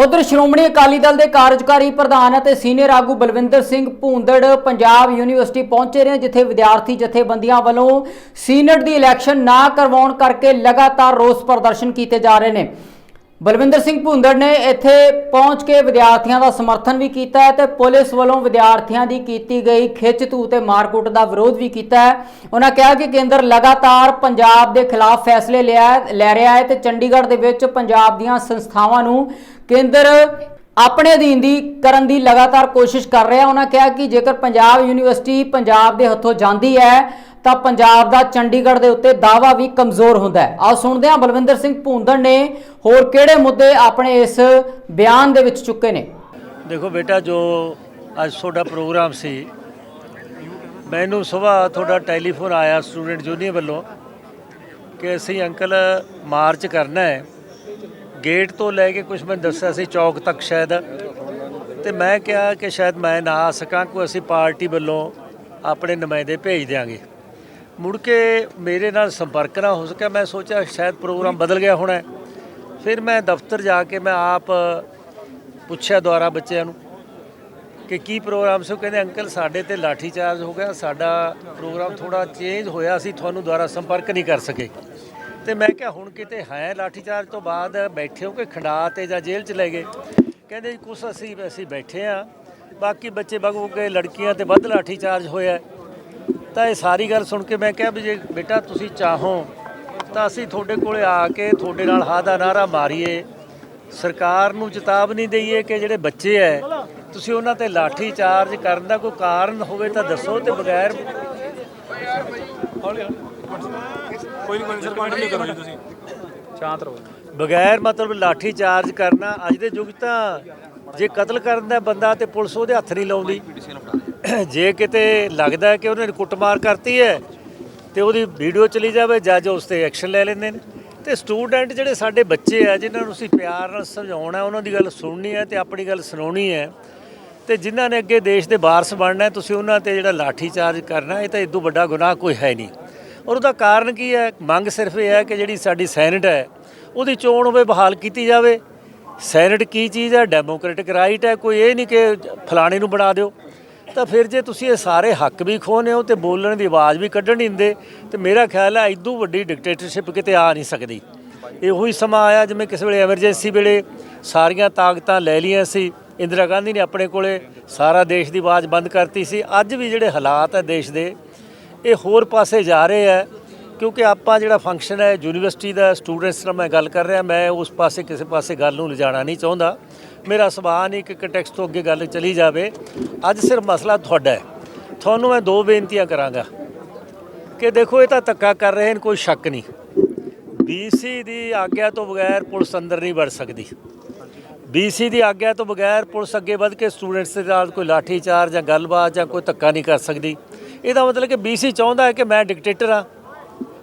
ਉਧਰ ਸ਼੍ਰੋਮਣੀ ਅਕਾਲੀ ਦਲ ਦੇ ਕਾਰਜਕਾਰੀ ਪ੍ਰਧਾਨ ਅਤੇ ਸੀਨੀਅਰ ਆਗੂ ਬਲਵਿੰਦਰ ਸਿੰਘ ਭੂੰਦੜ ਪੰਜਾਬ ਯੂਨੀਵਰਸਿਟੀ ਪਹੁੰਚੇ ਨੇ ਜਿੱਥੇ ਵਿਦਿਆਰਥੀ ਜਥੇਬੰਦੀਆਂ ਵੱਲੋਂ ਸੀਨੇਟ ਦੀ ਇਲੈਕਸ਼ਨ ਨਾ ਕਰਵਾਉਣ ਕਰਕੇ ਲਗਾਤਾਰ ਰੋਸ ਪ੍ਰਦਰਸ਼ਨ ਕੀਤੇ ਜਾ ਰਹੇ ਨੇ। ਬਲਵਿੰਦਰ ਸਿੰਘ ਭੁੰਦੜ ਨੇ ਇੱਥੇ ਪਹੁੰਚ ਕੇ ਵਿਦਿਆਰਥੀਆਂ ਦਾ ਸਮਰਥਨ ਵੀ ਕੀਤਾ ਹੈ ਤੇ ਪੁਲਿਸ ਵੱਲੋਂ ਵਿਦਿਆਰਥੀਆਂ ਦੀ ਕੀਤੀ ਗਈ ਖਿੱਚ ਧੂ ਤੇ ਮਾਰਕੁੱਟ ਦਾ ਵਿਰੋਧ ਵੀ ਕੀਤਾ ਹੈ। ਉਹਨਾਂ ਕਿਹਾ ਕਿ ਕੇਂਦਰ ਲਗਾਤਾਰ ਪੰਜਾਬ ਦੇ ਖਿਲਾਫ ਫੈਸਲੇ ਲਿਆ ਲੈ ਰਿਹਾ ਹੈ ਤੇ ਚੰਡੀਗੜ੍ਹ ਦੇ ਵਿੱਚ ਪੰਜਾਬ ਦੀਆਂ ਸੰਸਥਾਵਾਂ ਨੂੰ ਕੇਂਦਰ ਆਪਣੇ ਅਧੀਨ ਦੀ ਕਰਨ ਦੀ ਲਗਾਤਾਰ ਕੋਸ਼ਿਸ਼ ਕਰ ਰਿਹਾ ਉਹਨਾਂ ਕਿਹਾ ਕਿ ਜੇਕਰ ਪੰਜਾਬ ਯੂਨੀਵਰਸਿਟੀ ਪੰਜਾਬ ਦੇ ਹੱਥੋਂ ਜਾਂਦੀ ਹੈ ਤਾਂ ਪੰਜਾਬ ਦਾ ਚੰਡੀਗੜ੍ਹ ਦੇ ਉੱਤੇ ਦਾਵਾ ਵੀ ਕਮਜ਼ੋਰ ਹੁੰਦਾ ਹੈ। ਆਓ ਸੁਣਦੇ ਹਾਂ, ਬਲਵਿੰਦਰ ਸਿੰਘ ਭੂੰਦੜ ਨੇ ਹੋਰ ਕਿਹੜੇ ਮੁੱਦੇ ਆਪਣੇ ਇਸ ਬਿਆਨ ਦੇ ਵਿੱਚ ਚੁੱਕੇ ਨੇ? ਦੇਖੋ ਬੇਟਾ, ਜੋ ਅੱਜ ਤੁਹਾਡਾ ਪ੍ਰੋਗਰਾਮ ਸੀ, ਮੈਨੂੰ ਸਵੇਰ ਤੁਹਾਡਾ ਟੈਲੀਫੋਨ ਆਇਆ ਸਟੂਡੈਂਟ ਯੂਨੀਅਨ ਵੱਲੋਂ ਕਿ ਅਸੀਂ ਅੰਕਲ ਮਾਰਚ ਕਰਨਾ ਹੈ। ਗੇਟ ਤੋਂ ਲੈ ਕੇ ਕੁਝ ਮੈਂ ਦੱਸਿਆ ਸੀ, ਚੌਕ ਤੱਕ ਸ਼ਾਇਦ। ਤੇ ਮੈਂ ਕਿਹਾ ਕਿ ਸ਼ਾਇਦ ਮੈਂ ਨਾ ਆ ਸਕਾਂ, ਕੋਈ ਅਸੀਂ ਪਾਰਟੀ ਵੱਲੋਂ ਆਪਣੇ ਨੁਮਾਇੰਦੇ ਭੇਜ ਦਿਆਂਗੇ। ਮੁੜ ਕੇ ਮੇਰੇ ਨਾਲ ਸੰਪਰਕ ਨਾ ਹੋ ਸਕਿਆ। ਮੈਂ ਸੋਚਿਆ ਸ਼ਾਇਦ ਪ੍ਰੋਗਰਾਮ ਬਦਲ ਗਿਆ ਹੋਣਾ ਫਿਰ ਮੈਂ ਦਫ਼ਤਰ ਜਾ ਕੇ ਮੈਂ ਆਪ ਪੁੱਛਿਆ ਦੁਆਰਾ ਬੱਚਿਆਂ ਨੂੰ ਕਿ ਕੀ ਪ੍ਰੋਗਰਾਮ ਸੀ। ਉਹ ਕਹਿੰਦੇ, ਅੰਕਲ, ਸਾਡੇ ਤੇ ਲਾਠੀ ਚਾਰਜ ਹੋ ਗਿਆ। ਸਾਡਾ ਪ੍ਰੋਗਰਾਮ ਥੋੜਾ ਚੇਂਜ ਹੋਇਆ ਸੀ। ਤੁਹਾਨੂੰ ਦੁਆਰਾ ਸੰਪਰਕ ਨਹੀਂ ਕਰ ਸਕੇ। ਤੇ ਮੈਂ ਕਿਹਾ, ਹੁਣ ਕਿਤੇ ਹੈ ਲਾਠੀ ਚਾਰਜ ਤੋਂ ਬਾਅਦ ਬੈਠੇ ਹੋ ਕਿ ਖੰਡਾ ਤੇ ਜਾਂ ਜੇਲ੍ਹ ਚ ਲੈ ਗਏ? ਕਹਿੰਦੇ ਜੀ ਕੁਛ ਅਸੀਂ ਅਸੀਂ ਬੈਠੇ ਆ ਬਾਕੀ ਬੱਚੇ ਬਗੂ ਗਏ, ਲੜਕੀਆਂ ਤੇ ਵੱਧ ਲਾਠੀ ਚਾਰਜ ਹੋਇਆ ਤਾਂ ਇਹ ਸਾਰੀ ਗੱਲ ਸੁਣ ਕੇ ਮੈਂ ਕਿਹਾ ਵੀ ਜੇ ਬੇਟਾ ਤੁਸੀਂ ਚਾਹੋ ਤਾਂ ਅਸੀਂ ਤੁਹਾਡੇ ਕੋਲੇ ਆ ਕੇ ਤੁਹਾਡੇ ਨਾਲ ਹਾਂ ਦਾ ਨਾਰਾ ਮਾਰੀਏ। ਸਰਕਾਰ ਨੂੰ ਚੇਤਾਵਨੀ ਦਈਏ ਕਿ ਜਿਹੜੇ ਬੱਚੇ ਐ ਤੁਸੀਂ ਉਹਨਾਂ ਤੇ ਲਾਠੀ ਚਾਰਜ ਕਰਨ ਦਾ ਕੋਈ ਕਾਰਨ ਹੋਵੇ ਤਾਂ ਦੱਸੋ ਤੇ ਬਗੈਰ ਕੋਈ ਨਹੀਂ ਕੋਈ ਨਹੀਂ ਸਰ ਪੁਆਇੰਟ ਨਹੀਂ ਕਰੋ ਜੀ ਤੁਸੀਂ। ਸ਼ਾਂਤ ਰਹੋ। ਬਗੈਰ ਮਤਲਬ ਲਾਠੀ ਚਾਰਜ ਕਰਨਾ ਅੱਜ ਦੇ ਯੁੱਗ ਤਾਂ ਜੇ ਕਤਲ ਕਰਨ ਦਾ ਬੰਦਾ ਤੇ ਪੁਲਿਸ ਉਹਦੇ ਹੱਥ ਨਹੀਂ ਲਾਉਂਦੀ। ਜੇ ਕਿਤੇ ਲੱਗਦਾ ਕਿ ਉਹਨੇ ਕੁੱਟਮਾਰ ਕਰਤੀ ਹੈ ਤੇ ਉਹਦੀ ਵੀਡੀਓ ਚਲੀ ਜਾਵੇ ਜੱਜ ਉਸ ਤੇ ਐਕਸ਼ਨ ਲੈ ਲੈਂਦੇ ਨੇ ਤੇ ਸਟੂਡੈਂਟ ਜਿਹੜੇ ਸਾਡੇ ਬੱਚੇ ਆ ਜਿਨ੍ਹਾਂ ਨੂੰ ਅਸੀਂ ਪਿਆਰ ਨਾਲ ਸਮਝਾਉਣਾ ਉਹਨਾਂ ਦੀ ਗੱਲ ਸੁਣਨੀ ਹੈ ਤੇ ਆਪਣੀ ਗੱਲ ਸੁਣਾਉਣੀ ਹੈ ਤੇ ਜਿਨ੍ਹਾਂ ਨੇ ਅੱਗੇ ਦੇਸ਼ ਦੇ ਵਾਰਸ ਬਣਨਾ ਹੈ, ਤੁਸੀਂ ਉਹਨਾਂ ਤੇ ਜਿਹੜਾ ਲਾਠੀ ਚਾਰਜ ਕਰਨਾ ਇਹ ਤਾਂ ਇਦੋਂ ਵੱਡਾ ਗੁਨਾਹ ਕੋਈ ਹੈ ਨਹੀਂ। ਔਰ ਉਹਦਾ ਕਾਰਨ ਕੀ ਹੈ? ਮੰਗ ਸਿਰਫ ਇਹ ਹੈ ਕਿ ਜਿਹੜੀ ਸਾਡੀ ਸੈਨੇਟ ਹੈ ਉਹਦੀ ਚੋਣ ਹੋਵੇ ਬਹਾਲ ਕੀਤੀ ਜਾਵੇ। ਸੈਨੇਟ ਕੀ ਚੀਜ਼ ਹੈ? ਡੈਮੋਕ੍ਰੈਟਿਕ ਰਾਈਟ ਹੈ। ਕੋਈ ਇਹ ਨਹੀਂ ਕਿ ਫਲਾਣੇ ਨੂੰ ਬਣਾ ਦਿਓ। ਤਾਂ ਫਿਰ ਜੇ ਤੁਸੀਂ ਇਹ ਸਾਰੇ ਹੱਕ ਵੀ ਖੋਹਨੇ ਹੋ ਤੇ ਬੋਲਣ ਦੀ ਆਵਾਜ਼ ਵੀ ਕੱਢਣ ਨਹੀਂ ਦਿੰਦੇ, ਤੇ ਮੇਰਾ ਖਿਆਲ ਹੈ ਇਦੋਂ ਵੱਡੀ ਡਿਕਟੇਟਰਸ਼ਿਪ ਕਿਤੇ ਆ ਨਹੀਂ ਸਕਦੀ। ਇਹ ਉਹੀ ਸਮਾਂ ਆਇਆ ਜਿਵੇਂ ਕਿਸੇ ਵੇਲੇ ਐਮਰਜੈਂਸੀ ਵੇਲੇ ਸਾਰੀਆਂ ਤਾਕਤਾਂ ਲੈ ਲਈਆਂ ਸੀ। ਇੰਦਰਾ ਗਾਂਧੀ ਨੇ ਆਪਣੇ ਕੋਲੇ ਸਾਰਾ ਦੇਸ਼ ਦੀ ਆਵਾਜ਼ ਬੰਦ ਕਰਤੀ ਸੀ। ਅੱਜ ਵੀ ਜਿਹੜੇ ਹਾਲਾਤ ਹੈ ਦੇਸ਼ ਦੇ, ਇਹ ਹੋਰ ਪਾਸੇ ਜਾ ਰਹੇ ਹੈ, ਕਿਉਂਕਿ ਆਪਾਂ ਜਿਹੜਾ ਫੰਕਸ਼ਨ ਹੈ, ਯੂਨੀਵਰਸਿਟੀ ਦਾ ਸਟੂਡੈਂਟਸ ਨਾਲ ਮੈਂ ਗੱਲ ਕਰ ਰਿਹਾ, ਮੈਂ ਉਸ ਪਾਸੇ, ਕਿਸੇ ਪਾਸੇ ਗੱਲ ਨੂੰ ਲਿਜਾਣਾ ਨਹੀਂ ਚਾਹੁੰਦਾ। ਮੇਰਾ ਸੁਭਾਅ ਨਹੀਂ ਕਿ ਕੰਟੈਕਸਟ ਤੋਂ ਅੱਗੇ ਗੱਲ ਚਲੀ ਜਾਵੇ, ਅੱਜ ਸਿਰਫ ਮਸਲਾ ਤੁਹਾਡਾ ਹੈ। ਤੁਹਾਨੂੰ ਮੈਂ ਦੋ ਬੇਨਤੀਆਂ ਕਰਾਂਗਾ ਕਿ ਦੇਖੋ, ਇਹ ਤਾਂ ਧੱਕਾ ਕਰ ਰਹੇ ਨੇ, ਕੋਈ ਸ਼ੱਕ ਨਹੀਂ। ਬੀਸੀ ਦੀ ਆਗਿਆ ਤੋਂ ਬਗੈਰ ਪੁਲਿਸ ਅੰਦਰ ਨਹੀਂ ਵੜ ਸਕਦੀ। ਬੀਸੀ ਦੀ ਆਗਿਆ ਤੋਂ ਬਗੈਰ ਪੁਲਿਸ ਅੱਗੇ ਵੱਧ ਕੇ ਸਟੂਡੈਂਟਸ ਦੇ ਨਾਲ ਕੋਈ ਲਾਠੀ ਚਾਰਜ ਜਾਂ ਗੱਲਬਾਤ ਜਾਂ ਕੋਈ ਧੱਕਾ ਨਹੀਂ ਕਰ ਸਕਦੀ। ਇਹਦਾ ਮਤਲਬ ਕਿ ਬੀਸੀ ਚਾਹੁੰਦਾ ਹੈ ਕਿ ਮੈਂ ਡਿਕਟੇਟਰ ਹਾਂ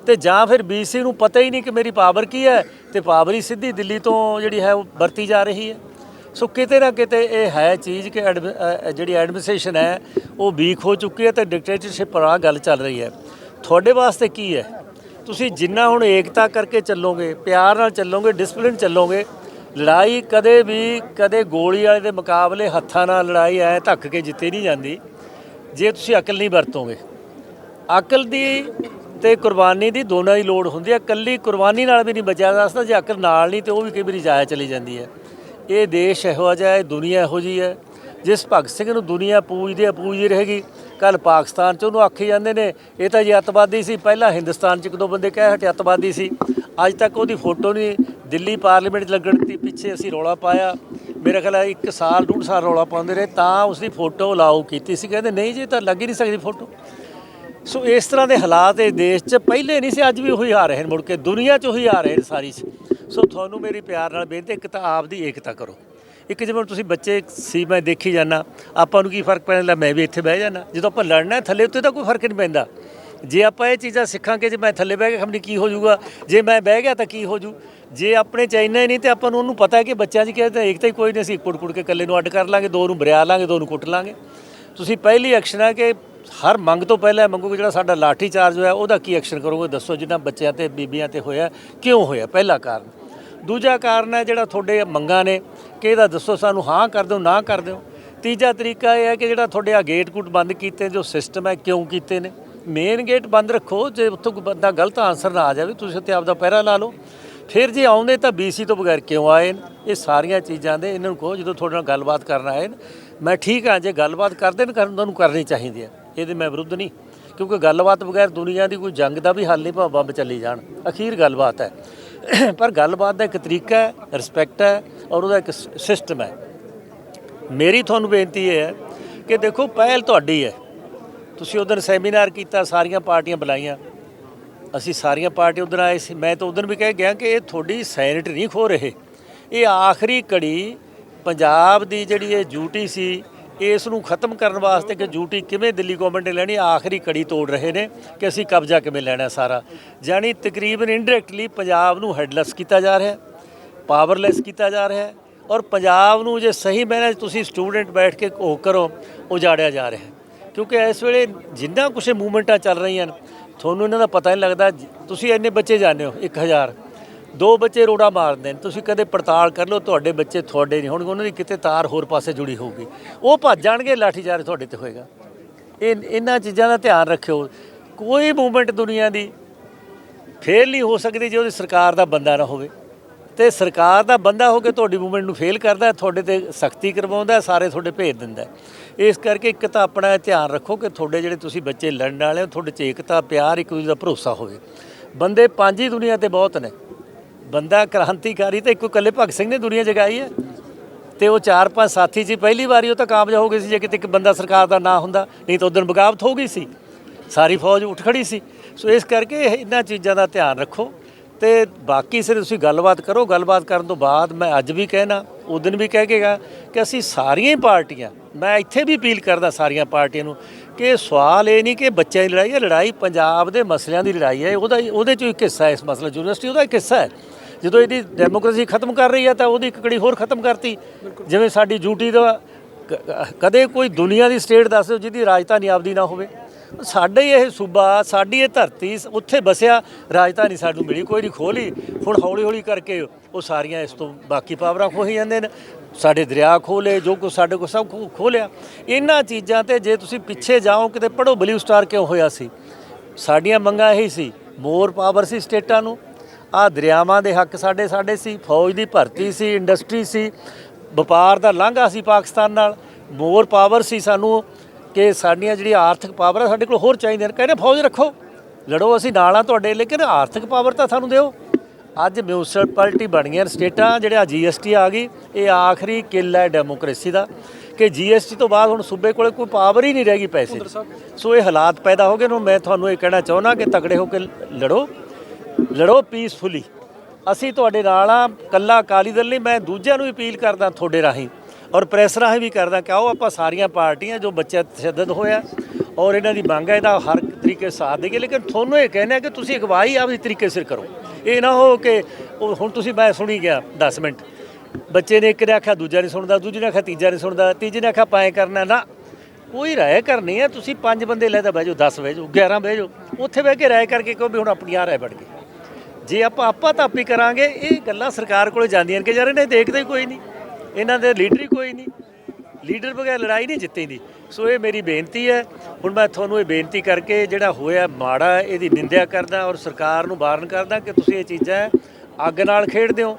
ਤੇ ਜਾਂ ਫਿਰ ਬੀਸੀ ਨੂੰ ਪਤਾ ਹੀ ਨਹੀਂ ਕਿ ਮੇਰੀ ਪਾਵਰ ਕੀ ਹੈ ਤੇ ਪਾਵਰ ਹੀ ਸਿੱਧੀ ਦਿੱਲੀ ਤੋਂ ਜਿਹੜੀ ਹੈ ਉਹ ਵਰਤੀ ਜਾ ਰਹੀ ਹੈ। ਸੋ ਕਿਤੇ ਨਾ ਕਿਤੇ ਇਹ ਹੈ ਚੀਜ਼ ਕਿ ਐਡਮ- ਜਿਹੜੀ ਐਡਮਿਨਿਸਟ੍ਰੇਸ਼ਨ ਹੈ, ਉਹ ਵੀਕ ਹੋ ਚੁੱਕੀ ਹੈ ਤੇ ਡਿਕਟੇਟਰਸ਼ਿਪ ਪਰ ਗੱਲ ਚੱਲ ਰਹੀ ਹੈ। ਤੁਹਾਡੇ ਵਾਸਤੇ ਕੀ ਹੈ? ਤੁਸੀਂ ਜਿੰਨਾ ਹੁਣ ਏਕਤਾ ਕਰਕੇ ਚੱਲੋਗੇ, ਪਿਆਰ ਨਾਲ ਚੱਲੋਗੇ ਡਿਸਪਲਿਨ ਚੱਲੋਗੇ, ਲੜਾਈ ਕਦੇ ਵੀ ਕਦੇ ਗੋਲੀ ਵਾਲੇ ਦੇ ਮੁਕਾਬਲੇ ਹੱਥਾਂ ਨਾਲ ਲੜਾਈ ਐ ਧੱਕ ਕੇ ਜਿੱਤੇ ਨਹੀਂ ਜਾਂਦੀ, ਜੇ ਤੁਸੀਂ ਅਕਲ ਨਹੀਂ ਵਰਤੋਗੇ। ਅਕਲ ਦੀ ਤੇ ਕੁਰਬਾਨੀ ਦੀ ਦੋਨਾਂ ਦੀ ਲੋੜ ਹੁੰਦੀ ਹੈ। ਕੱਲੀ ਕੁਰਬਾਨੀ ਨਾਲ ਵੀ ਨਹੀਂ ਬਚਿਆ ਜਾ ਜੇ ਅਕਲ ਨਾਲ ਨਹੀਂ ਤੇ ਉਹ ਵੀ ਕਈ ਵਾਰੀ ਜਾਇਆ ਚਲੀ ਜਾਂਦੀ ਹੈ। ਇਹ ਦੇਸ਼ ਇਹੋ ਜਿਹਾ ਹੈ, ਦੁਨੀਆ ਇਹੋ ਜਿਹੀ ਹੈ। ਜਿਸ ਭਗਤ ਸਿੰਘ ਨੂੰ ਦੁਨੀਆ ਪੂਜਦੀ ਹੈ ਪੂਜਦੀ ਰਹੇਗੀ। ਕੱਲ ਪਾਕਿਸਤਾਨ ਚ ਉਹਨੂੰ ਆਖੀ ਜਾਂਦੇ ਨੇ, ਇਹ ਤਾਂ ਜੀ ਅੱਤਵਾਦੀ ਸੀ। ਪਹਿਲਾਂ ਹਿੰਦੁਸਤਾਨ ਚ ਇੱਕ ਦੋ ਬੰਦੇ ਕਹਿ ਹਟੇ ਅੱਤਵਾਦੀ ਸੀ। ਅੱਜ ਤੱਕ ਉਹਦੀ ਫੋਟੋ ਨਹੀਂ ਦਿੱਲੀ ਪਾਰਲੀਮੈਂਟ 'ਚ ਲੱਗਣ ਦੀ ਪਿੱਛੇ ਅਸੀਂ ਰੌਲਾ ਪਾਇਆ। ਮੇਰੇ ਖਿਆਲ ਹੈ ਇੱਕ ਸਾਲ, ਡੂਢ ਸਾਲ ਰੌਲਾ ਪਾਉਂਦੇ ਰਹੇ, ਤਾਂ ਉਸ ਦੀ ਫੋਟੋ ਲਾਓ ਕੀਤੀ ਸੀ। ਕਹਿੰਦੇ, ਨਹੀਂ ਜੀ ਤਾਂ ਲੱਗ ਹੀ ਨਹੀਂ ਸਕਦੀ ਫੋਟੋ। ਸੋ ਇਸ ਤਰ੍ਹਾਂ ਦੇ ਹਾਲਾਤ ਇਹ ਦੇਸ਼ 'ਚ ਪਹਿਲੇ ਨਹੀਂ ਸੀ, ਅੱਜ ਵੀ ਉਹੀ ਆ ਰਹੇ ਨੇ। ਮੁੜ ਕੇ ਦੁਨੀਆ 'ਚ ਉਹੀ ਆ ਰਹੇ ਨੇ ਸਾਰੀ। ਸੋ ਤੁਹਾਨੂੰ ਮੇਰੀ ਪਿਆਰ ਨਾਲ ਬੇਨਤੀ ਇੱਕ ਤਾਂ ਆਪ ਦੀ ਏਕਤਾ ਕਰੋ। ਇੱਕ ਜਿਵੇਂ ਹੁਣ ਤੁਸੀਂ ਬੱਚੇ ਸੀ, ਮੈਂ ਦੇਖੀ ਜਾਂਦਾ, ਆਪਾਂ ਨੂੰ ਕੀ ਫ਼ਰਕ ਪੈਂਦਾ ਮੈਂ ਵੀ ਇੱਥੇ ਬਹਿ ਜਾਣਾ ਜਦੋਂ ਆਪਾਂ ਲੜਨਾ ਥੱਲੇ ਉੱਤੇ ਤਾਂ ਕੋਈ ਫ਼ਰਕ ਨਹੀਂ ਪੈਂਦਾ। ਜੇ ਆਪਾਂ ਇਹ ਚੀਜ਼ਾਂ ਸਿੱਖਾਂਗੇ, ਜੇ ਮੈਂ ਥੱਲੇ ਬਹਿ ਕੇ ਖਮਣੀ ਕੀ ਹੋ ਜਾਊਗਾ, ਜੇ ਮੈਂ ਬਹਿ ਗਿਆ ਤਾਂ ਕੀ ਹੋ ਜੂ ਜੇ ਆਪਣੇ ਚਾਈਨਾ ਹੀ ਨਹੀਂ, ਤੇ ਆਪਾਂ ਨੂੰ ਉਹਨੂੰ ਪਤਾ ਹੈ ਕਿ ਬੱਚਿਆਂ 'ਚ ਕੀ ਤਾਂ ਏਕਤਾ ਹੀ ਕੋਈ ਨਹੀਂ, ਅਸੀਂ ਕੁੱਟ ਕੁੜ ਕੇ ਇਕੱਲੇ ਨੂੰ ਅੱਡ ਕਰ ਲਾਂਗੇ, ਦੋ ਨੂੰ ਬਰਿਆ ਲਾਂਗੇ, ਦੋ ਨੂੰ ਕੁੱਟ ਲਾਂਗੇ। ਤੁਸੀਂ ਪਹਿਲੀ ਐਕਸ਼ਨ ਹੈ ਕਿ ਹਰ ਮੰਗ ਤੋਂ ਪਹਿਲਾਂ ਮੰਗੋਗੇ ਜਿਹੜਾ ਸਾਡਾ ਲਾਠੀ ਚਾਰਜ ਹੋਇਆ, ਉਹਦਾ ਕੀ ਐਕਸ਼ਨ ਕਰੋਗੇ? ਦੱਸੋ ਜਿਨ੍ਹਾਂ ਬੱਚਿਆਂ ਤੇ ਬੀਬੀਆਂ ਤੇ ਹੋਇਆ, ਕਿਉਂ ਹੋਇਆ? ਪਹਿਲਾ ਕਾਰਨ। ਦੂਜਾ ਕਾਰਨ ਹੈ ਜਿਹੜਾ ਤੁਹਾਡੇ ਮੰਗਾਂ ਨੇ, ਕਿ ਇਹਦਾ ਦੱਸੋ ਸਾਨੂੰ, ਹਾਂ ਕਰ ਦਿਓ, ਨਾ ਕਰ ਦਿਓ। ਤੀਜਾ ਤਰੀਕਾ ਇਹ ਹੈ ਕਿ ਜਿਹੜਾ ਤੁਹਾਡੇ ਆ ਗੇਟ ਕੂਟ ਬੰਦ ਕੀਤੇ ਜੋ ਸਿਸਟਮ ਹੈ, ਕਿਉਂ ਕੀਤੇ ਨੇ? ਮੇਨ ਗੇਟ ਬੰਦ ਰੱਖੋ, ਜੇ ਉੱਥੋਂ ਕੋਈ ਬੰਦਾ ਗਲਤ ਆਨਸਰ ਨਾ ਆ ਜਾਵੇ, ਤੁਸੀਂ ਉੱਥੇ ਆਪਦਾ ਪਹਿਰਾ ਲਾ ਲਓ। ਫਿਰ ਜੇ ਆਉਂਦੇ ਤਾਂ ਬੀਸੀ ਤੋਂ ਬਗੈਰ ਕਿਉਂ ਆਏ ਨੇ? ਇਹ ਸਾਰੀਆਂ ਚੀਜ਼ਾਂ ਦੇ ਇਹਨਾਂ ਨੂੰ ਕਹੋ, ਜਦੋਂ ਤੁਹਾਡੇ ਨਾਲ ਗੱਲਬਾਤ ਕਰਨ ਆਏ ਨੇ, ਮੈਂ ਠੀਕ ਹਾਂ, ਜੇ ਗੱਲਬਾਤ ਕਰਦੇ ਨੇ, ਕਰਨ ਤੁਹਾਨੂੰ ਕਰਨੀ ਚਾਹੀਦੀ ਹੈ। ਇਹਦੇ ਮੈਂ ਵਿਰੁੱਧ ਨਹੀਂ, ਕਿਉਂਕਿ ਗੱਲਬਾਤ ਬਗੈਰ ਦੁਨੀਆ ਦੀ ਕੋਈ ਜੰਗ ਦਾ ਵੀ ਹੱਲ ਨਹੀਂ ਭਾਵੇਂ ਬੰਬ ਚੱਲੀ ਜਾਣ। ਅਖੀਰ ਗੱਲਬਾਤ ਹੈ। ਪਰ ਗੱਲਬਾਤ ਦਾ ਇੱਕ ਤਰੀਕਾ ਹੈ ਰਿਸਪੈਕਟ ਹੈ ਔਰ ਉਹਦਾ ਇੱਕ ਸਿਸਟਮ ਹੈ। ਮੇਰੀ ਤੁਹਾਨੂੰ ਬੇਨਤੀ ਇਹ ਹੈ ਕਿ ਦੇਖੋ, ਪਹਿਲ ਤੁਹਾਡੀ ਹੈ। ਤੁਸੀਂ ਉਦੋਂ ਸੈਮੀਨਾਰ ਕੀਤਾ, ਸਾਰੀਆਂ ਪਾਰਟੀਆਂ ਬੁਲਾਈਆਂ। ਅਸੀਂ ਸਾਰੀਆਂ ਪਾਰਟੀਆਂ ਉਧਰ ਆਏ ਸੀ। ਮੈਂ ਤਾਂ ਉਦੋਂ ਵੀ ਕਹਿ ਗਿਆ ਕਿ ਇਹ ਤੁਹਾਡੀ ਸੈਨੇਟ ਨਹੀਂ ਖੋ ਰਹੇ। ਇਹ ਆਖਰੀ ਕੜੀ ਪੰਜਾਬ ਦੀ ਜਿਹੜੀ ਇਹ ਡਿਊਟੀ ਸੀ ਇਸ ਨੂੰ ਖਤਮ ਕਰਨ ਵਾਸਤੇ ਕਿ ਡਿਊਟੀ ਕਿਵੇਂ ਦਿੱਲੀ ਗਵਰਨਮੈਂਟ ਨੇ ਲੈਣੀ, ਆਖਰੀ ਕੜੀ ਤੋੜ ਰਹੇ ਨੇ ਕਿ ਅਸੀਂ ਕਬਜ਼ਾ ਕਿਵੇਂ ਲੈਣਾ ਸਾਰਾ। ਜਾਨੀ ਤਕਰੀਬਨ ਇਨਡਾਇਰੈਕਟਲੀ ਪੰਜਾਬ ਨੂੰ ਹੈਡਲੈਸ ਕੀਤਾ ਜਾ ਰਿਹਾ ਹੈ ਪਾਵਰਲੈਸ ਕੀਤਾ ਜਾ ਰਿਹਾ ਹੈ ਔਰ ਪੰਜਾਬ ਨੂੰ ਜੇ ਸਹੀ ਮੈਨੇ ਤੁਸੀਂ ਸਟੂਡੈਂਟ ਬੈਠ ਕੇ ਉਹ ਕਰੋ, ਉਜਾੜਿਆ ਜਾ ਰਿਹਾ ਹੈ। ਕਿਉਂਕਿ ਇਸ ਵੇਲੇ ਜਿੰਨਾ ਕੁਛ ਮੂਵਮੈਂਟਾਂ ਚੱਲ ਰਹੀਆਂ ਨੇ, ਤੁਹਾਨੂੰ ਇਹਨਾਂ ਦਾ ਪਤਾ ਨਹੀਂ ਲੱਗਦਾ, ਤੁਸੀਂ ਇੰਨੇ ਬੱਚੇ ਜਾਣਦੇ ਹੋ 1000 ਦੋ ਬੱਚੇ ਰੋੜਾ ਮਾਰਦੇ ਨੇ, ਤੁਸੀਂ ਕਦੇ ਪੜਤਾਲ ਕਰ ਲਓ, ਤੁਹਾਡੇ ਬੱਚੇ ਤੁਹਾਡੇ ਨਹੀਂ ਹੋਣਗੇ, ਉਹਨਾਂ ਦੀ ਕਿਤੇ ਤਾਰ ਹੋਰ ਪਾਸੇ ਜੁੜੀ ਹੋਊਗੀ। ਉਹ ਭੱਜ ਜਾਣਗੇ, ਲਾਠੀਚਾਰਜ ਤੁਹਾਡੇ ਤੇ ਹੋਏਗਾ। ਇਹ ਇਹਨਾਂ ਚੀਜ਼ਾਂ ਦਾ ਧਿਆਨ ਰੱਖਿਓ। ਕੋਈ ਮੂਵਮੈਂਟ ਦੁਨੀਆ ਦੀ ਫੇਲ ਨਹੀਂ ਹੋ ਸਕਦੀ ਜੇ ਉਹਦੀ ਸਰਕਾਰ ਦਾ ਬੰਦਾ ਨਾ ਹੋਵੇ। ਤੇ ਸਰਕਾਰ ਦਾ ਬੰਦਾ ਹੋ ਕੇ ਤੁਹਾਡੀ ਮੂਵਮੈਂਟ ਨੂੰ ਫੇਲ ਕਰਦਾ, ਤੁਹਾਡੇ ਤੇ ਸਖਤੀ ਕਰਵਾਉਂਦਾ, ਸਾਰੇ ਤੁਹਾਡੇ ਭੇਜ ਦਿੰਦਾ। ਇਸ ਕਰਕੇ ਇੱਕ ਤਾਂ ਆਪਣਾ ਧਿਆਨ ਰੱਖੋ ਕਿ ਤੁਹਾਡੇ ਜਿਹੜੇ ਤੁਸੀਂ ਬੱਚੇ ਲੜਨ ਵਾਲੇ ਹੋ, ਤੁਹਾਡੇ 'ਚ ਏਕਤਾ, ਪਿਆਰ, ਇੱਕ ਦੂਜੇ ਦਾ ਭਰੋਸਾ ਹੋਵੇ। ਬੰਦੇ ਪੰਜ ਹੀ ਦੁਨੀਆ ਤੇ ਬਹੁਤ ਨੇ। ਬੰਦਾ ਕ੍ਰਾਂਤੀਕਾਰੀ ਤਾਂ ਇੱਕੋ ਇਕੱਲੇ ਭਗਤ ਸਿੰਘ ਨੇ ਦੁਨੀਆ ਜਗਾਈ ਹੈ। ਤੇ ਉਹ ਚਾਰ ਪੰਜ ਸਾਥੀ ਸੀ ਪਹਿਲੀ ਵਾਰੀ ਉਹ ਤਾਂ ਕਾਮਯਾਬ ਹੋ ਗਏ ਸੀ, ਜੇ ਕਿਤੇ ਇੱਕ ਬੰਦਾ ਸਰਕਾਰ ਦਾ ਨਾਂ ਹੁੰਦਾ, ਨਹੀਂ ਤਾਂ ਉਦੋਂ ਬਗਾਵਤ ਹੋ ਗਈ ਸੀ। ਸਾਰੀ ਫੌਜ ਉੱਠ ਖੜੀ ਸੀ। ਸੋ ਇਸ ਕਰਕੇ ਇਹਨਾਂ ਚੀਜ਼ਾਂ ਦਾ ਧਿਆਨ ਰੱਖੋ। ਤੇ ਬਾਕੀ ਸਿਰ ਤੁਸੀਂ ਗੱਲਬਾਤ ਕਰੋ। ਗੱਲਬਾਤ ਕਰਨ ਤੋਂ ਬਾਅਦ ਮੈਂ ਅੱਜ ਵੀ ਕਹਿਣਾ, ਉਹ ਦਿਨ ਵੀ ਕਹਿ ਕੇਗਾ ਕਿ ਅਸੀਂ ਸਾਰੀਆਂ ਹੀ ਪਾਰਟੀਆਂ, ਮੈਂ ਇੱਥੇ ਵੀ ਅਪੀਲ ਕਰਦਾ ਸਾਰੀਆਂ ਪਾਰਟੀਆਂ ਨੂੰ ਕਿ ਸਵਾਲ ਇਹ ਨਹੀਂ ਕਿ ਬੱਚਿਆਂ ਦੀ ਲੜਾਈ ਹੈ, ਲੜਾਈ ਪੰਜਾਬ ਦੇ ਮਸਲਿਆਂ ਦੀ ਲੜਾਈ ਹੈ, ਉਹਦਾ ਉਹਦੇ ਚੋਂ ਇੱਕ ਹਿੱਸਾ ਇਸ ਮਸਲਾ ਯੂਨੀਵਰਸਿਟੀ ਉਹਦਾ ਇੱਕ ਹਿੱਸਾ ਹੈ। ਜਦੋਂ ਇਹਦੀ ਡੈਮੋਕ੍ਰੇਸੀ ਖਤਮ ਕਰ ਰਹੀ ਹੈ ਤਾਂ ਉਹਦੀ ਇੱਕ ਕੜੀ ਹੋਰ ਖਤਮ ਕਰਤੀ। ਜਿਵੇਂ ਸਾਡੀ ਡਿਊਟੀ ਦਾ ਕਦੇ ਕੋਈ ਦੁਨੀਆ ਦੀ ਸਟੇਟ ਦੱਸ ਦਿਓ ਜਿਹਦੀ ਰਾਜਧਾਨੀ ਆਪਦੀ ਨਾ ਹੋਵੇ। ਸਾਡੇ ਹੀ ਇਹ ਸੂਬਾ, ਸਾਡੀ ਇਹ ਧਰਤੀ ਉੱਥੇ ਬਸਿਆ, ਰਾਜਧਾਨੀ ਸਾਨੂੰ ਮਿਲੀ, ਕੋਈ ਨਹੀਂ ਖੋਲੀ ਹੁਣ ਹੌਲੀ ਹੌਲੀ ਕਰਕੇ ਉਹ ਸਾਰੀਆਂ ਇਸ ਤੋਂ ਬਾਕੀ ਪਾਵਰਾਂ ਖੋਹੀ ਜਾਂਦੇ ਨੇ। ਸਾਡੇ ਦਰਿਆ ਖੋਲੇ ਜੋ ਕੁਛ ਸਾਡੇ ਕੋਲ ਸਭ ਖੋ- ਖੋਲਿਆ ਇਹਨਾਂ ਚੀਜ਼ਾਂ ਤੇ ਜੇ ਤੁਸੀਂ ਪਿੱਛੇ ਜਾਓ, ਕਿਤੇ ਪੜੋ ਬਲੂ ਸਟਾਰ ਕਿਉਂ ਹੋਇਆ ਸੀ? ਸਾਡੀਆਂ ਮੰਗਾਂ ਇਹੀ ਸੀ ਮੋਰ ਪਾਵਰ ਸੀ ਸਟੇਟਾਂ ਨੂੰ। ਆ ਦਰਿਆਵਾਂ ਦੇ ਹੱਕ ਸਾਡੇ ਸਾਡੇ ਸੀ ਫੌਜ ਦੀ ਭਰਤੀ ਸੀ ਇੰਡਸਟਰੀ ਸੀ ਵਪਾਰ ਦਾ ਲਾਂਘਾ ਸੀ ਪਾਕਿਸਤਾਨ ਨਾਲ ਮੋਰ ਪਾਵਰ ਸੀ ਸਾਨੂੰ ਕਿ ਸਾਡੀਆਂ ਜਿਹੜੀ ਆਰਥਿਕ ਪਾਵਰ ਆ ਸਾਡੇ ਕੋਲ ਹੋਰ ਚਾਹੀਦੀਆਂ ਨੇ। ਕਹਿੰਦੇ ਫੌਜ ਰੱਖੋ ਲੜੋ ਅਸੀਂ ਨਾਲ ਆ ਤੁਹਾਡੇ ਲੇਕਿਨ ਆਰਥਿਕ ਪਾਵਰ ਤਾਂ ਸਾਨੂੰ ਦਿਓ। ਅੱਜ ਮਿਊਨਿਸਪੈਲਿਟੀ ਬਣ ਗਈਆਂ ਸਟੇਟਾਂ ਜਿਹੜਾ ਜੀਐਸਟੀ ਆ ਗਈ ਇਹ ਆਖਰੀ ਕਿੱਲਾ ਹੈ ਡੈਮੋਕ੍ਰੇਸੀ ਦਾ ਕਿ ਜੀਐਸਟੀ ਤੋਂ ਬਾਅਦ ਹੁਣ ਸੂਬੇ ਕੋਲੇ ਕੋਈ ਪਾਵਰ ਹੀ ਨਹੀਂ ਰਹਿ ਗਈ ਪੈਸੇ। ਸੋ ਇਹ ਹਾਲਾਤ ਪੈਦਾ ਹੋ ਗਏ ਨੂੰ ਮੈਂ ਤੁਹਾਨੂੰ ਇਹ ਕਹਿਣਾ ਚਾਹੁੰਦਾ ਕਿ ਤਗੜੇ ਹੋ ਕੇ ਲੜੋ ਲੜੋ ਪੀਸਫੁਲੀ ਅਸੀਂ ਤੁਹਾਡੇ ਨਾਲ ਆ, ਕੱਲਾ ਅਕਾਲੀ ਦਲ ਨਹੀਂ, ਮੈਂ ਦੂਜਿਆਂ ਨੂੰ ਵੀ ਅਪੀਲ ਕਰਦਾ ਤੁਹਾਡੇ ਰਾਹੀਂ ਔਰ ਪ੍ਰੈਸ ਰਾਹੀਂ ਵੀ ਕਰਦਾ ਕਿ ਆਓ ਆਪਾਂ ਸਾਰੀਆਂ ਪਾਰਟੀਆਂ ਜੋ ਬੱਚਾ ਤਸ਼ੱਦਦ ਹੋਇਆ ਔਰ ਇਹਨਾਂ ਦੀ ਮੰਗ ਹੈ, ਇਹਦਾ ਹਰ ਤਰੀਕੇ ਸਾਥ ਦੇਗੇ ਲੇਕਿਨ ਤੁਹਾਨੂੰ ਇਹ ਕਹਿਣਾ ਕਿ ਤੁਸੀਂ ਅਗਵਾਈ ਆਪਦੀ ਤਰੀਕੇ ਸਿਰ ਕਰੋ। ਇਹ ਨਾ ਹੋ ਕਿ ਉਹ ਹੁਣ ਤੁਸੀਂ ਮੈਂ ਸੁਣੀ ਗਿਆ 10 ਮਿੰਟ। ਬੱਚੇ ਨੇ ਇੱਕ ਨੇ ਆਖਿਆ, ਦੂਜਾ ਨਹੀਂ ਸੁਣਦਾ, ਦੂਜੇ ਨੇ ਆਖਿਆ, ਤੀਜਾ ਨਹੀਂ ਸੁਣਦਾ, ਤੀਜੇ ਨੇ ਆਖਿਆ ਪਾਏ ਕਰਨਾ, ਨਾ। ਕੋਈ ਰਾਏ ਕਰਨੀ ਹੈ, ਤੁਸੀਂ ਪੰਜ ਬੰਦੇ ਲੈ ਤਾਂ ਬਹਿ ਜਾਓ 10 ਬਹਿ ਜਾਓ 11 ਬਹਿ ਜਾਓ, ਉੱਥੇ ਬਹਿ ਕੇ ਰਾਏ ਕਰਕੇ ਕਹੋ ਵੀ ਹੁਣ ਆਪਣੀ ਆ ਰਾਏ ਬਣ ਗਈ। ਜੇ ਆਪਾਂ ਆਪਾਂ ਤਾਂ ਆਪੀ ਕਰਾਂਗੇ, ਇਹ ਗੱਲਾਂ ਸਰਕਾਰ ਕੋਲ ਜਾਂਦੀਆਂ ਨੇ ਕਿ ਯਾਰ ਇਹਨੇ ਦੇਖਦੇ ਹੀ ਕੋਈ ਨਹੀਂ, ਇਹਨਾਂ ਦੇ ਲੀਡਰ ਹੀ ਕੋਈ ਨਹੀਂ। ਲੀਡਰ ਬਗੈਰ ਲੜਾਈ ਨਹੀਂ ਜਿੱਤੇਂਦੀ। ਸੋ ਇਹ ਮੇਰੀ ਬੇਨਤੀ ਹੈ, ਹੁਣ ਮੈਂ ਤੁਹਾਨੂੰ ਇਹ ਬੇਨਤੀ ਕਰਕੇ ਜਿਹੜਾ ਹੋਇਆ ਮਾੜਾ, ਇਹਦੀ ਨਿੰਦਿਆ ਕਰਦਾ ਔਰ ਸਰਕਾਰ ਨੂੰ ਬਾਰਨ ਕਰਦਾ ਕਿ ਤੁਸੀਂ ਇਹ ਚੀਜ਼ਾਂ ਅੱਗ ਨਾਲ ਖੇਡਦੇ ਹੋ।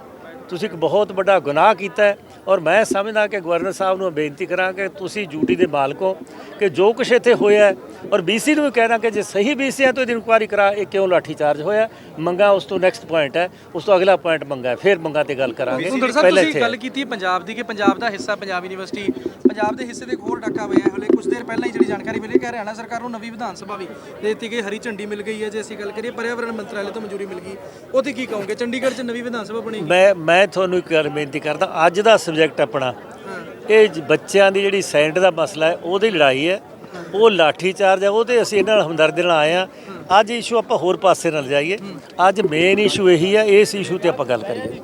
ਤੁਸੀਂ ਇੱਕ ਬਹੁਤ ਵੱਡਾ ਗੁਨਾਹ ਕੀਤਾ ਹੈ। ਔਰ ਮੈਂ ਸਮਝਦਾ ਕਿ ਗਵਰਨਰ ਸਾਹਿਬ ਨੂੰ ਬੇਨਤੀ ਕਰਾਂ ਕਿ ਤੁਸੀਂ ਡਿਊਟੀ ਦੇ ਮਾਲਕ ਹੋ ਕਿ ਜੋ ਕੁਛ ਇੱਥੇ ਹੋਇਆ ਔਰ ਬੀਸੀ ਨੂੰ ਵੀ ਕਹਿਣਾ ਕਿ ਜੇ ਸਹੀ ਬੀਸੀ ਹੈ ਤਾਂ ਇਹਦੀ ਇਨਕੁਆਇਰੀ ਕਰਾ ਇਹ ਕਿਉਂ ਲਾਠੀ ਚਾਰਜ ਹੋਇਆ ਮੰਗਾ ਉਸ ਤੋਂ ਨੈਕਸਟ ਪੁਆਇੰਟ ਹੈ ਉਸ ਤੋਂ ਅਗਲਾ ਪੁਆਇੰਟ ਮੰਗਾ ਫਿਰ ਮੰਗਾ ਤੇ ਗੱਲ ਕਰਾਂਗੇ। ਪਹਿਲਾਂ ਤੁਸੀਂ ਇੱਥੇ ਗੱਲ ਕੀਤੀ ਪੰਜਾਬ ਦੀ ਕਿ ਪੰਜਾਬ ਦਾ ਹਿੱਸਾ ਪੰਜਾਬ ਯੂਨੀਵਰਸਿਟੀ ਪੰਜਾਬ ਦੇ ਹਿੱਸੇ ਦੇ ਹੋਰ ਡਾਕਾ ਹੋਇਆ ਹਲੇ ਕੁਝ ਦੇਰ ਪਹਿਲਾਂ ਹੀ ਜਿਹੜੀ ਜਾਣਕਾਰੀ ਮਿਲੀ ਕਿ ਹਰਿਆਣਾ ਸਰਕਾਰ ਨੂੰ ਨਵੀਂ ਵਿਧਾਨ ਸਭਾ ਵੀ ਦੇ ਦਿੱਤੀ ਗਈ ਹਰੀ ਝੰਡੀ ਮਿਲ ਗਈ ਹੈ ਜੇ ਅਸੀਂ ਗੱਲ ਕਰੀਏ ਪਰਿਆਵਰਣ ਮੰਤਰਾਲੇ ਤੋਂ ਮਨਜ਼ੂਰੀ ਮਿਲ ਗਈ ਉਹਤੇ ਕੀ ਕਹੋਗੇ? ਚੰਡੀਗੜ੍ਹ 'ਚ ਨਵੀਂ ਵਿਧਾਨ ਸਭਾ ਬਣੀ ਮੈਂ ਮੈਂ ਤੁਹਾਨੂੰ ਇੱਕ ਗੱਲ ਬੇਨਤੀ ਕਰਦਾ ਅੱਜ ਦਾ ਸਬਜੈਕਟ ਆਪਣਾ। ਇਹ ਜ- ਬੱਚਿਆਂ ਦੀ ਜਿਹੜੀ ਸੈਂਟ ਦਾ ਮਸਲਾ ਹੈ, ਉਹਦੀ ਲੜਾਈ ਹੈ। ਉਹ ਲਾਠੀ ਚਾਰਜ ਹੈ, ਉਹਦੇ ਅਸੀਂ ਇਹਨਾਂ ਨਾਲ ਹਮਦਰਦੀ ਨਾਲ ਆਏ ਆ ਅੱਜ ਇਸ਼ੂ ਆਪਾਂ ਹੋਰ ਪਾਸੇ ਨਾਲ ਜਾਈਏ ਅੱਜ ਮੇਨ ਇਸ਼ੂ ਇਹੀ ਹੈ, ਇਸ ਇਸ਼ੂ ਤੇ ਆਪਾਂ ਗੱਲ ਕਰੀਏ।